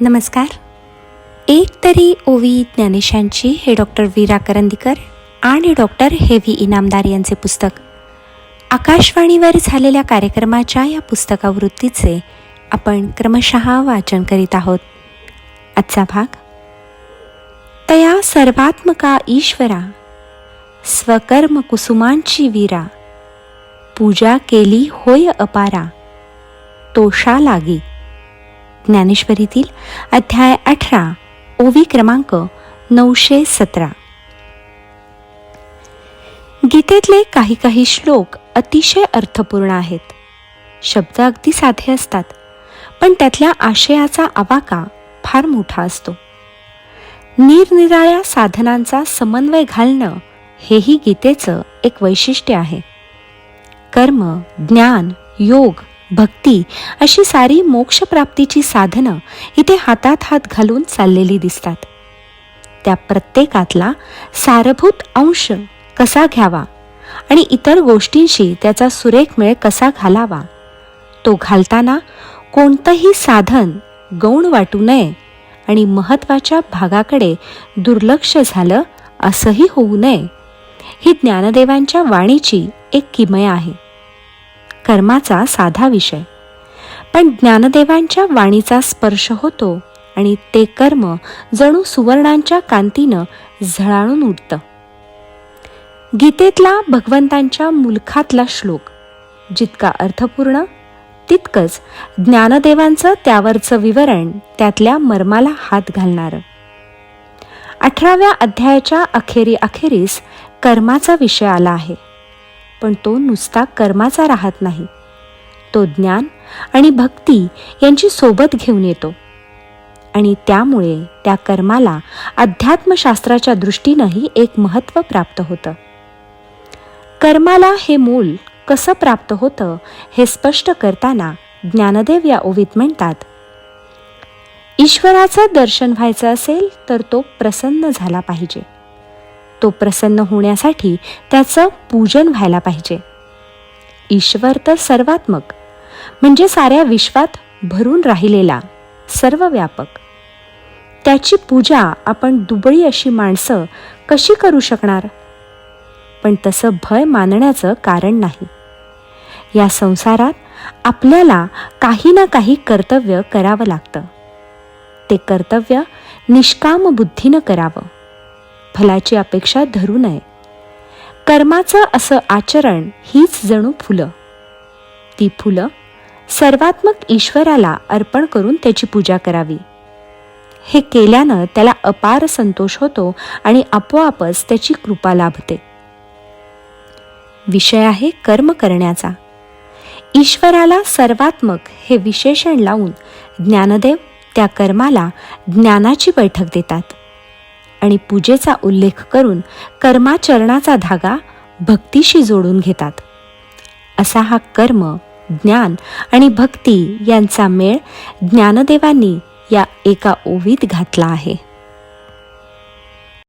नमस्कार. एक तरी ओवी ज्ञानेशांची हे डॉक्टर वीरा करंदीकर आणि डॉक्टर हेवी इनामदार यांचे पुस्तक. आकाशवाणीवर झालेल्या कार्यक्रमाच्या या पुस्तकावृत्तीचे आपण क्रमशः वाचन करीत आहोत. आजचा भाग तया सर्वात्मका ईश्वरा स्वकर्म कुसुमांची वीरा पूजा केली होय अपारा तोषा लागी ज्ञानेश्वरीतील अध्याय अठरा ओवी क्रमांक नऊशे सतरा. गीतेतले काही काही श्लोक अतिशय अर्थपूर्ण आहेत. शब्द अगदी साधे असतात पण त्यातल्या आशयाचा आवाका फार मोठा असतो. निरनिराळ्या साधनांचा समन्वय घालणं हेही गीतेचं एक वैशिष्ट्य आहे. कर्म ज्ञान योग भक्ती अशी सारी मोक्षप्राप्तीची साधनं इथे हातात हात घालून चाललेली दिसतात. त्या प्रत्येकातला सारभूत अंश कसा घ्यावा आणि इतर गोष्टींशी त्याचा सुरेख मेळ कसा घालावा तो घालताना कोणतंही साधन गौण वाटू नये आणि महत्त्वाच्या भागाकडे दुर्लक्ष झालं असंही होऊ नये ही ज्ञानदेवांच्या वाणीची एक किमया आहे. कर्माचा साधा विषय. पण ज्ञानदेवांच्या वाणीचा स्पर्श होतो आणि ते कर्म जणू सुवर्णांच्या कांतीनं झळाळून उठतं गीतेतला भगवंतांच्या मुलखातला श्लोक जितका अर्थपूर्ण तितकंच ज्ञानदेवांचं त्यावरचं विवरण त्यातल्या मर्माला हात घालणारं. अठराव्या अध्यायाच्या अखेरी अखेरीस कर्माचा विषय आला आहे. पण तो नुसता कर्माचा राहत नाही. तो ज्ञान आणि भक्ती यांची सोबत घेऊन येतो. आणि त्यामुळे त्या कर्माला अध्यात्मशास्त्राच्या दृष्टीनंही एक महत्त्व प्राप्त होतं. कर्माला हे मूल कसं प्राप्त होतं हे स्पष्ट करताना ज्ञानदेव या ओवीत म्हणतात ईश्वराचं दर्शन व्हायचं असेल तर तो प्रसन्न झाला पाहिजे. तो प्रसन्न होण्यासाठी त्याचं पूजन व्हायला पाहिजे. ईश्वर तर सर्वात्मक म्हणजे साऱ्या विश्वात भरून राहिलेला सर्व व्यापक त्याची पूजा आपण दुबळी अशी माणसं कशी करू शकणार? पण तसं भय मानण्याचं कारण नाही. या संसारात आपल्याला काही ना काही कर्तव्य करावं लागतं. ते कर्तव्य निष्काम बुद्धीनं करावं. फलाची अपेक्षा धरू नये. कर्माचं असं आचरण हीच जणू फुलं. ती फुलं सर्वात्मक ईश्वराला अर्पण करून त्याची पूजा करावी. हे केल्यानं त्याला अपार संतोष होतो आणि आपोआपच त्याची कृपा लाभते. विषय आहे कर्म करण्याचा. ईश्वराला सर्वात्मक हे विशेषण लावून ज्ञानदेव त्या कर्माला ज्ञानाची बैठक देतात. आणि पूजेचा उल्लेख करून कर्माचरणाचा धागा भक्तीशी जोडून घेतात. असा हा कर्म ज्ञान आणि भक्ती यांचा मेळ ज्ञानदेवांनी या एका ओवीत घातला आहे.